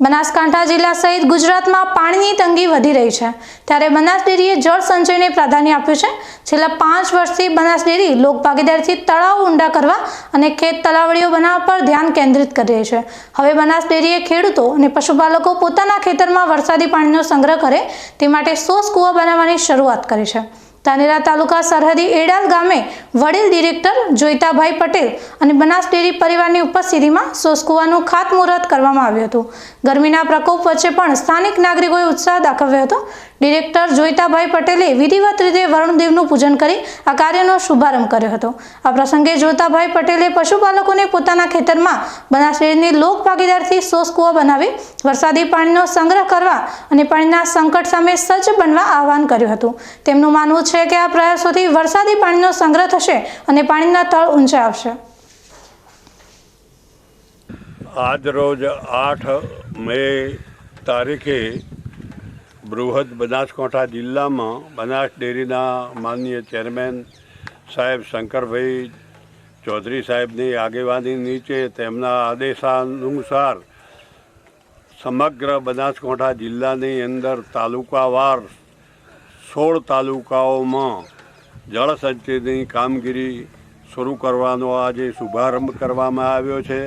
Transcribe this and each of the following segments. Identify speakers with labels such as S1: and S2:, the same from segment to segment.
S1: બનાસકાંઠા જિલ્લા સહિત ગુજરાતમાં પાણીની તંગી વધી રહી છે. ત્યારે બનાસ ડેરીએ જળ સંચયને પ્રાધાન્ય આપ્યું છે. છેલ્લા પાંચ વર્ષથી બનાસ ડેરી લોક તળાવ ઊંડા કરવા અને ખેત તલાવડીઓ બનાવવા પર ધ્યાન કેન્દ્રિત કરી રહી છે. હવે બનાસ ડેરીએ ખેડૂતો અને પશુપાલકો પોતાના ખેતરમાં વરસાદી પાણીનો સંગ્રહ કરે તે માટે સોસ કૂવા બનાવવાની શરૂઆત કરી છે. ધાનેરા તાલુકા સરહદી એડાલ ગામે વડીલ ડિરેક્ટર જોઈતાભાઈ પટેલ અને બનાસ ડેરી પરિવારની ઉપસ્થિતિમાં સોસકુવાનું ખાતમુહૂર્ત કરવામાં આવ્યું હતું. ગરમીના પ્રકોપ વચ્ચે પણ સ્થાનિક નાગરિકોએ ઉત્સાહ દાખવ્યો હતો. ડિરેક્ટર જોઈતાભાઈ પટેલે વિધિવત રીતે વરુણદેવનું પૂજન કરી આ કાર્યનો શુભારંભ કર્યો હતો. આ પ્રસંગે જોઈતાભાઈ પટેલે પશુપાલકોને પોતાના ખેતરમાં બનાસ ડેરીની લોક ભાગીદારથી સોસ બનાવી, વરસાદી પાણીનો સંગ્રહ કરવા અને પાણીના સંકટ સામે સજ્જ બનવા આહવાન કર્યું હતું. તેમનું માનવું છે કે આ પ્રયાસોથી વરસાદી પાણીનો સંગ્રહ થશે અને પાણીના તળ ઊંચા આવશે.
S2: આજ રોજ આઠ મે તારીખે બૃહદ બનાસકાંઠા જિલ્લામાં બનાસ ડેરીના માનનીય ચેરમેન સાહેબ શંકરભાઈ ચૌધરી સાહેબની આગેવાની નીચે તેમના આદેશાનુસાર સમગ્ર બનાસકાંઠા જિલ્લાની અંદર તાલુકાવાર સોળ તાલુકાઓમાં જળસંચયની કામગીરી શરૂ કરવાનો આજે શુભારંભ કરવામાં આવ્યો છે.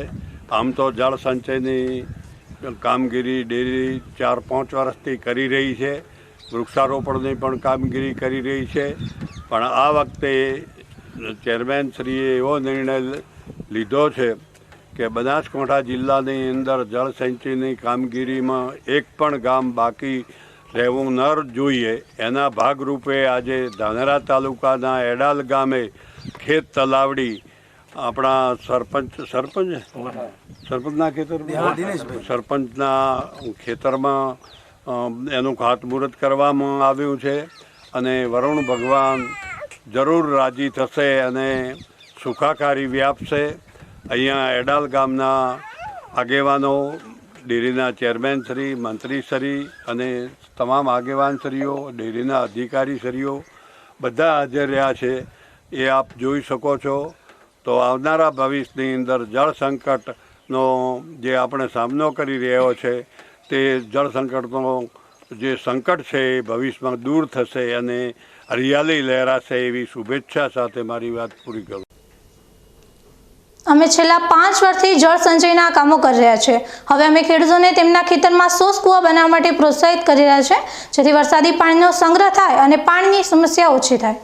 S2: આમ તો જળ સંચયની કામગીરી ડેરી ચાર પાંચ વર્ષથી કરી રહી છે. વૃક્ષારોપણની પણ કામગીરી કરી રહી છે. પણ આ વખતે ચેરમેનશ્રીએ એવો નિર્ણય લીધો છે કે બનાસકાંઠા જિલ્લાની અંદર જળસંચયની કામગીરીમાં એક પણ ગામ બાકી રહેવું ન જોઈએ. એના ભાગરૂપે આજે ધાનેરા તાલુકાના એડાલ ગામે ખેત તલાવડી આપણા સરપંચ સરપંચ? સરપંચના ખેતર સરપંચના ખેતરમાં એનું ખાતમુહૂર્ત કરવામાં આવ્યું છે અને વરુણ ભગવાન જરૂર રાજી થશે અને સુખાકારી વ્યાપશે. અહીંયા એડાલ ગામના આગેવાનો ડેરીના ચેરમેન શ્રી મંત્રીશ્રી અને તમામ આગેવાનશ્રીઓ ડેરીના અધિકારીશ્રીઓ બધા હાજર રહ્યા છે. એ આપ જોઈ શકો છો. તો આવનારા ભવિષ્યની અંદર જળ સંકટનો જે આપણે સામનો કરી રહ્યો છે, તે જળ સંકટનો જે સંકટ છે એ ભવિષ્યમાં દૂર થશે અને હરિયાળી લહેરાશે એવી શુભેચ્છા સાથે મારી વાત પૂરી કરું.
S1: અમે છેલ્લા પાંચ વર્ષથી જળ સંચયના કામો કરી રહ્યા છે. હવે અમે ખેડૂતોને તેમના ખેતરમાં સોસ બનાવવા માટે પ્રોત્સાહિત કરી રહ્યા છે, જેથી વરસાદી પાણીનો સંગ્રહ થાય અને પાણીની સમસ્યા ઓછી થાય.